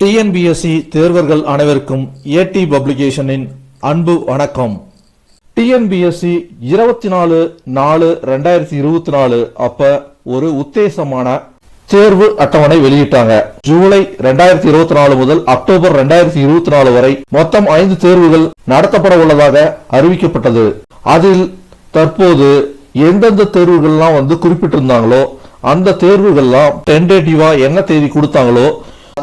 TNPSC தேர்வர்கள் அனைவருக்கும் ஏடி பப்ளிகேஷனின் அன்பு வணக்கம். டிஎன்பிஎஸ்சி இருபத்தி நாலு நாலு ரெண்டாயிரத்தி இருபத்தி நாலு அப்ப ஒரு உத்தேசமான தேர்வு அட்டவணை வெளியிட்டாங்க. ஜூலை ரெண்டாயிரத்தி இருபத்தி நாலு முதல் அக்டோபர் ரெண்டாயிரத்தி இருபத்தி நாலு வரை மொத்தம் ஐந்து தேர்வுகள் நடத்தப்பட உள்ளதாக அறிவிக்கப்பட்டது. அதில் தற்போது எந்தெந்த தேர்வுகள்லாம் வந்து குறிப்பிட்டிருந்தாங்களோ அந்த தேர்வுகள்லாம் டென்டேட்டிவா என்ன தேதி கொடுத்தாங்களோ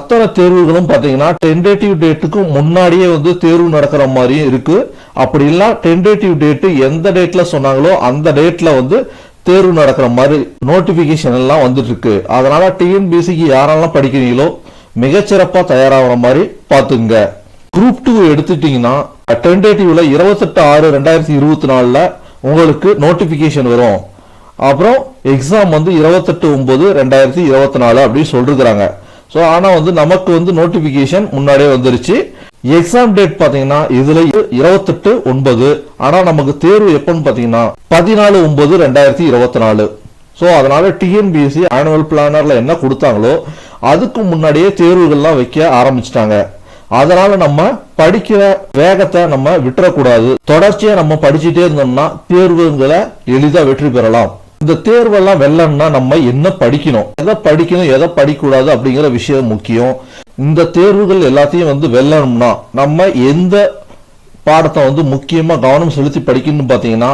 அத்தனை தேர்வுகளும் பார்த்தீங்கன்னா டென்டேட்டிவ் டேட்டுக்கு முன்னாடியே வந்து தேர்வு நடக்கிற மாதிரியும் இருக்கு. அப்படி இல்லை டென்டேட்டிவ் டேட்டு எந்த டேட்ல சொன்னாங்களோ அந்த டேட்ல வந்து தேர்வு நடக்கிற மாதிரி நோட்டிபிகேஷன் எல்லாம் வந்துட்டு இருக்கு அதனால டிஎன்பிசிக்கு யாரெல்லாம் படிக்கிறீங்களோ மிகச்சிறப்பா தயாராகிற மாதிரி பார்த்துங்க. குரூப் டூ எடுத்துட்டீங்கன்னா டென்டேட்டிவ்ல இருபத்தெட்டு ஆறு ரெண்டாயிரத்தி இருபத்தி நாலுல உங்களுக்கு நோட்டிபிகேஷன் வரும். அப்புறம் எக்ஸாம் வந்து இருபத்தெட்டு ஒன்பது ரெண்டாயிரத்தி இருபத்தி நாலு அப்படின்னு சொல்லிருக்கிறாங்க. ஸோ ஆனா வந்து நமக்கு வந்து நோட்டிபிகேஷன் முன்னாடியே வந்துருச்சு. எக்ஸாம் டேட் பாத்தீங்கன்னா இதுல இருபத்தெட்டு ஒன்பது. ஆனா நமக்கு தேர்வு எப்போன்னு பார்த்தீங்கன்னா பதினாலு ஒன்பது ரெண்டாயிரத்தி இருபத்தி நாலு ஸோ அதனால டிஎன்பிஎஸ்சி ஆனுவல் பிளானர்ல என்ன கொடுத்தாங்களோ அதுக்கு முன்னாடியே தேர்வுகள்லாம் வைக்க ஆரம்பிச்சிட்டாங்க. அதனால நம்ம படிக்கிற வேகத்தை நம்ம விட்டுறக்கூடாது. தொடர்ச்சியா நம்ம படிச்சுட்டே இருந்தோம்னா தேர்வுகளை எளிதா வெற்றி பெறலாம். இந்த தேர்வெல்லாம் வெல்லணும்னா நம்ம என்ன படிக்கணும்? எதை படிக்கணும் எதை படிக்கக்கூடாது அப்படிங்கிற விஷயம் முக்கியம். இந்த தேர்வுகள் எல்லாத்தையும் வந்து வெல்லணும்னா நம்ம எந்த பாடத்தை வந்து முக்கியமா கவனம் செலுத்தி படிக்கணும்னு பாத்தீங்கன்னா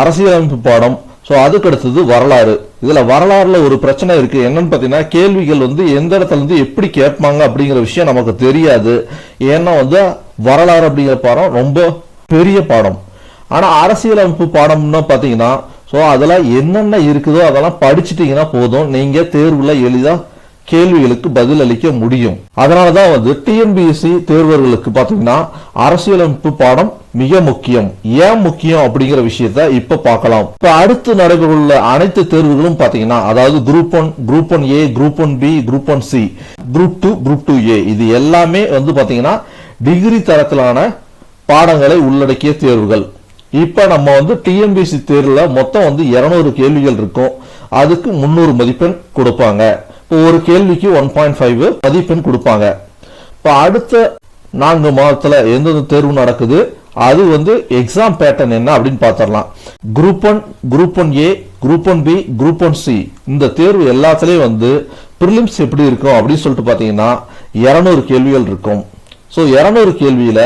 அரசியலமைப்பு பாடம். ஸோ அதுக்கு அடுத்தது வரலாறு. இதுல வரலாறுல ஒரு பிரச்சனை இருக்கு. என்னன்னு பார்த்தீங்கன்னா கேள்விகள் வந்து எந்த இடத்துல இருந்து எப்படி கேட்பாங்க அப்படிங்கிற விஷயம் நமக்கு தெரியாது. ஏன்னா வந்து வரலாறு அப்படிங்கிற பாடம் ரொம்ப பெரிய பாடம். ஆனா அரசியலமைப்பு பாடம்னு பார்த்தீங்கன்னா ஸோ அதெல்லாம் என்னென்ன இருக்குதோ அதெல்லாம் படிச்சுட்டீங்கன்னா போதும். நீங்கள் தேர்வில் எளிதாக கேள்விகளுக்கு பதில் அளிக்க முடியும். அதனாலதான் வந்து டிஎன்பிஎஸ்சி தேர்வர்களுக்கு பார்த்தீங்கன்னா அரசியலமைப்பு பாடம் மிக முக்கியம். ஏன் முக்கியம் அப்படிங்கிற விஷயத்த இப்ப பார்க்கலாம். இப்ப அடுத்து நடைபெறவுள்ள அனைத்து தேர்வுகளும் பாத்தீங்கன்னா அதாவது group one group one A group one B group one C group two group two A இது எல்லாமே வந்து பாத்தீங்கன்னா டிகிரி தரத்திலான பாடங்களை உள்ளடக்கிய தேர்வுகள். இப்போ நம்ம வந்து டிஎன்பிசி தேர்வில் மொத்தம் வந்து 200 கேள்விகள் இருக்கும். அதுக்கு 300 மதிப்பெண் கொடுப்பாங்க. இப்போ ஒரு கேள்விக்கு ஒன் பாயிண்ட் ஃபைவ் மதிப்பெண் கொடுப்பாங்க. இப்போ அடுத்த நான்கு மாதத்தில் எந்தெந்த தேர்வு நடக்குது அது வந்து எக்ஸாம் பேட்டர்ன் என்ன அப்படின்னு பார்த்துடலாம் group one group one A group one B group one C இந்த தேர்வு எல்லாத்துலேயும் வந்து ப்ரிலிம்ஸ் எப்படி இருக்கும் அப்படின்னு சொல்லிட்டு பார்த்தீங்கன்னா 200 கேள்விகள் இருக்கும். ஸோ இரநூறு கேள்வியில்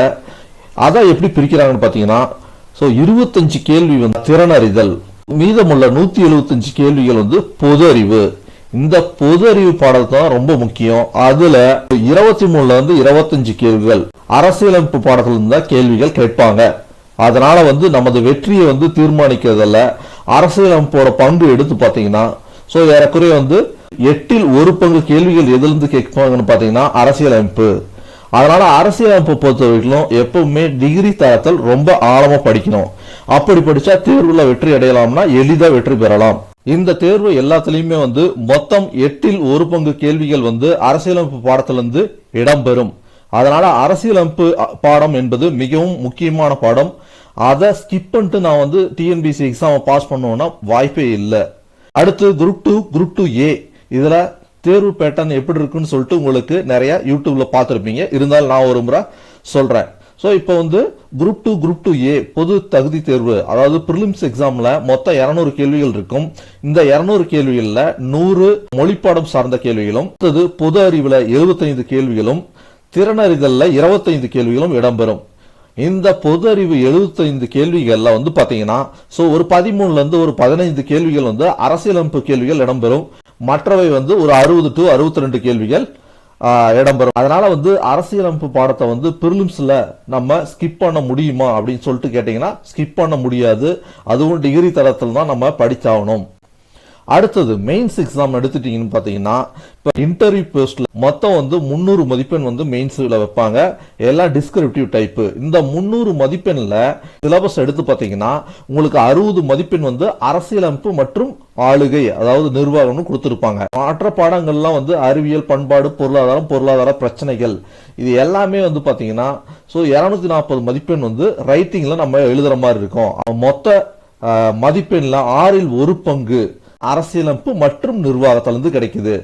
அதை எப்படி பிரிக்கிறாங்கன்னு பார்த்தீங்கன்னா ஸோ இருபத்தஞ்சு கேள்வி வந்து திறனறிதல். மீதமுள்ள நூத்தி எழுபத்தஞ்சு கேள்விகள் வந்து பொது அறிவு இந்த பொது அறிவு பாடல் தான் ரொம்ப முக்கியம். அதுல இருபத்தி மூணுல இருந்து இருபத்தஞ்சு கேள்விகள். அரசியலமைப்பு பாடத்துல இருந்தா கேள்விகள் கேட்பாங்க. அதனால வந்து நமது வெற்றியை வந்து தீர்மானிக்கிறதுல அரசியலமைப்போட பங்கு எடுத்து பாத்தீங்கன்னா ஸோ ஏறக்குறைய வந்து எட்டில் ஒரு பங்கு கேள்விகள் எதிலிருந்து கேட்பாங்கன்னு பாத்தீங்கன்னா அரசியலமைப்பு. அதனால அரசியலமைப்பு பொறுத்தவரைக்கும் எப்பவுமே டிகிரி தரத்தில் ரொம்ப ஆழமா படிக்கணும். அப்படி படிச்சா தேர்வுல வெற்றி அடையலாம்னா எளிதா வெற்றி பெறலாம். இந்த தேர்வு எல்லாத்துலேயுமே வந்து மொத்தம் எட்டில் ஒரு பங்கு கேள்விகள் வந்து அரசியலமைப்பு பாடத்திலிருந்து இடம்பெறும் அதனால அரசியலமைப்பு பாடம் என்பது மிகவும் முக்கியமான பாடம். அதை ஸ்கிப் பண்ணிட்டு நான் வந்து டிஎன்பிசி எக்ஸாமை பாஸ் பண்ணுவோன்னா வாய்ப்பே இல்லை. அடுத்து group two group two A இதில் தேர்வு பேட்டர்ன் எப்படி இருக்குன்னு சொல்லிட்டு உங்களுக்கு நிறைய யூடியூப்ல பார்த்துருப்பீங்க. இருந்தாலும் நான் ஒரு முறை சொல்றேன். ஸோ இப்போ வந்து group two group two A பொது தகுதி தேர்வு அதாவது ப்ரிலிம்ஸ் எக்ஸாம்ல மொத்தம் 200 கேள்விகள் இருக்கும். இந்த 200 கேள்விகள்ல நூறு மொழிப்பாடம் சார்ந்த கேள்விகளும் அடுத்தது பொது அறிவுல 75 கேள்விகளும் திறனறிதலில் இருபத்தைந்து கேள்விகளும் இடம்பெறும். இந்த பொது அறிவு 75 கேள்விகள்ல வந்து பாத்தீங்கன்னா ஸோ ஒரு பதிமூணுல இருந்து ஒரு பதினைந்து கேள்விகள் வந்து அரசியலமைப்பு கேள்விகள் இடம்பெறும். மற்றவை வந்து ஒரு அறுபது டு அறுபத்தி ரெண்டு கேள்விகள் இடம்பெறும். அதனால வந்து அரசியலமைப்பு பாடத்தை வந்து பிரிலிம்ஸ்ல நம்ம ஸ்கிப் பண்ண முடியுமா அப்படின்னு சொல்லிட்டு கேட்டீங்கன்னா ஸ்கிப் பண்ண முடியாது. அதுவும் டிகிரி தரத்தில் தான் நம்ம படிச்சாகணும். அடுத்தது மெயின்ஸ் எக்ஸாம் எடுத்துட்டீங்கன்னு பார்த்தீங்கன்னா இப்போ இன்டர்வியூ போஸ்ட்ல மொத்தம் வந்து முந்நூறு மதிப்பெண் வந்து மெயின்ஸில் வைப்பாங்க. எல்லாம் டிஸ்கிரிப்டிவ் டைப்பு இந்த முந்நூறு மதிப்பெண்ல சிலபஸ் எடுத்து பார்த்தீங்கன்னா உங்களுக்கு அறுபது மதிப்பெண் வந்து அரசியலமைப்பு மற்றும் ஆளுகை அதாவது நிர்வாகம்னு கொடுத்துருப்பாங்க. மற்ற பாடங்கள்லாம் வந்து அறிவியல் பண்பாடு பொருளாதாரம் பொருளாதார பிரச்சனைகள். இது எல்லாமே வந்து பார்த்தீங்கன்னா ஸோ இரநூத்தி நாற்பது மதிப்பெண் வந்து ரைட்டிங்ல நம்ம எழுதுற மாதிரி இருக்கும். மொத்த மதிப்பெண்ணில் மதிப்பெண்ல ஆறில் ஒரு பங்கு. அரசியலமைப்பு மற்றும் நிர்வாகத்திலிருந்து கிடைக்குது.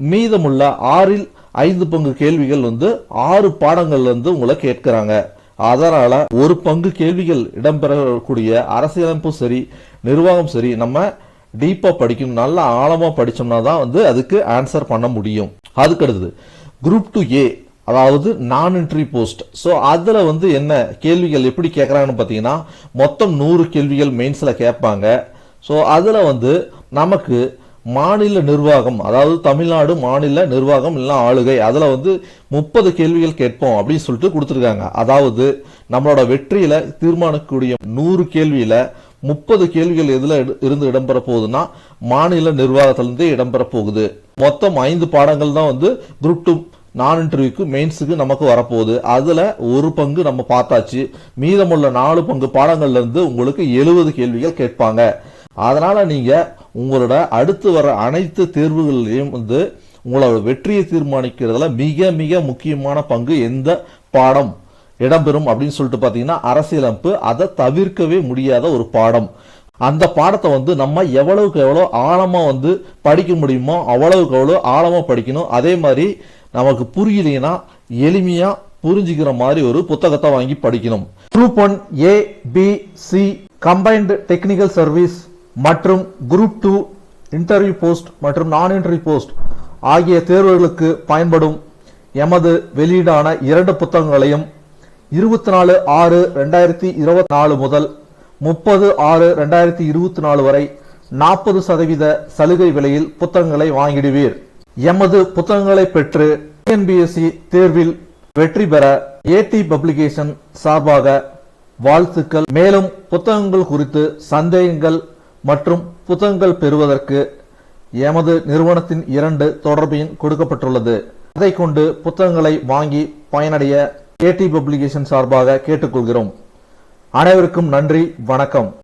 மீதமுள்ள ஆறில் ஐந்து பங்கு கேள்விகள் வந்து ஆறு பாடங்கள்ல இருந்து உங்களை கேட்கிறாங்க. அதனால ஒரு பங்கு கேள்விகள் இடம்பெறக்கூடிய அரசியலமைப்பும் சரி நிர்வாகம் சரி நம்ம டீப்பா படிக்கணும் நல்லா ஆழமா படிச்சோம்னா தான் வந்து அதுக்கு ஆன்சர் பண்ண முடியும். அதுக்கு அடுத்தது குரூப் டு ஏ அதாவது நான் என்ட்ரி போஸ்ட் ஸோ அதில் வந்து என்ன கேள்விகள் எப்படி கேட்குறாங்கன்னு பார்த்தீங்கன்னா மொத்தம் நூறு கேள்விகள் மெயின்ஸில் கேட்பாங்க. ஸோ அதில் வந்து நமக்கு மாநில நிர்வாகம் அதாவது தமிழ்நாடு மாநில நிர்வாகம் இல்லைன்னா ஆளுகை அதில் வந்து முப்பது கேள்விகள் கேட்போம் அப்படின்னு சொல்லிட்டு கொடுத்துருக்காங்க. அதாவது நம்மளோட வெற்றியில் தீர்மானிக்கக்கூடிய நூறு கேள்வியில் முப்பது கேள்விகள் எதில் இருந்து இடம்பெற போகுதுன்னா மாநில நிர்வாகத்திலிருந்தே இடம்பெற போகுது. மொத்தம் ஐந்து பாடங்கள் தான் வந்து குரூப் டூ நான் இன்டர்வியூக்கு மெயின்ஸுக்கு நமக்கு வரப்போகுது. அதில் ஒரு பங்கு நம்ம பார்த்தாச்சு. மீதமுள்ள நாலு பங்கு பாடங்கள்லேருந்து உங்களுக்கு எழுபது கேள்விகள் கேட்பாங்க. அதனால் நீங்கள் உங்களோட அடுத்து வர அனைத்து தேர்வுகளிலையும் வந்து உங்களோட வெற்றியை தீர்மானிக்கிறதுல மிக மிக முக்கியமான பங்கு எந்த பாடம் இடம்பெறும் அப்படின்னு சொல்லிட்டு பார்த்தீங்கன்னா அரசியலமைப்பு அதை தவிர்க்கவே முடியாத ஒரு பாடம். அந்த பாடத்தை வந்து நம்ம எவ்வளவுக்கு எவ்வளோ ஆழமாக வந்து படிக்க முடியுமோ அவ்வளவுக்கு எவ்வளோ ஆழமாக படிக்கணும். அதே மாதிரி நமக்கு புரியலைன்னா எளிமையாக புரிஞ்சுக்கிற மாதிரி ஒரு புத்தகத்தை வாங்கி படிக்கணும். Group one A B C combined technical service மற்றும் குரூப் டூ இன்டர்வியூ போஸ்ட் மற்றும் நான் இன்டர்வியூ போஸ்ட் ஆகிய தேர்வுகளுக்கு பயன்படும் எமது வெளியீடான இரண்டு புத்தகங்களையும் இருபத்தி நாலு ஆறு ரெண்டாயிரத்தி இருபத்தி நாலு முதல் முப்பது ஆறு ரெண்டாயிரத்தி இருபத்தி நாலு வரை நாற்பது சதவீத சலுகை விலையில் புத்தகங்களை வாங்கிடுவீர். எமது புத்தகங்களை பெற்று டிஎன்பிஎஸ்சி தேர்வில் வெற்றி பெற ஏடி பப்ளிகேஷன் சார்பாக வாழ்த்துக்கள். மேலும் புத்தகங்கள் குறித்து சந்தேகங்கள் மற்றும் புத்தகங்கள் பெறுவதற்கு எமது நிறுவனத்தின் இரண்டு தொடர்பையும் கொடுக்கப்பட்டுள்ளது. அதை கொண்டு புத்தகங்களை வாங்கி பயனடைய கேடி பப்ளிகேஷன் சார்பாக கேட்டுக்கொள்கிறோம். அனைவருக்கும் நன்றி வணக்கம்.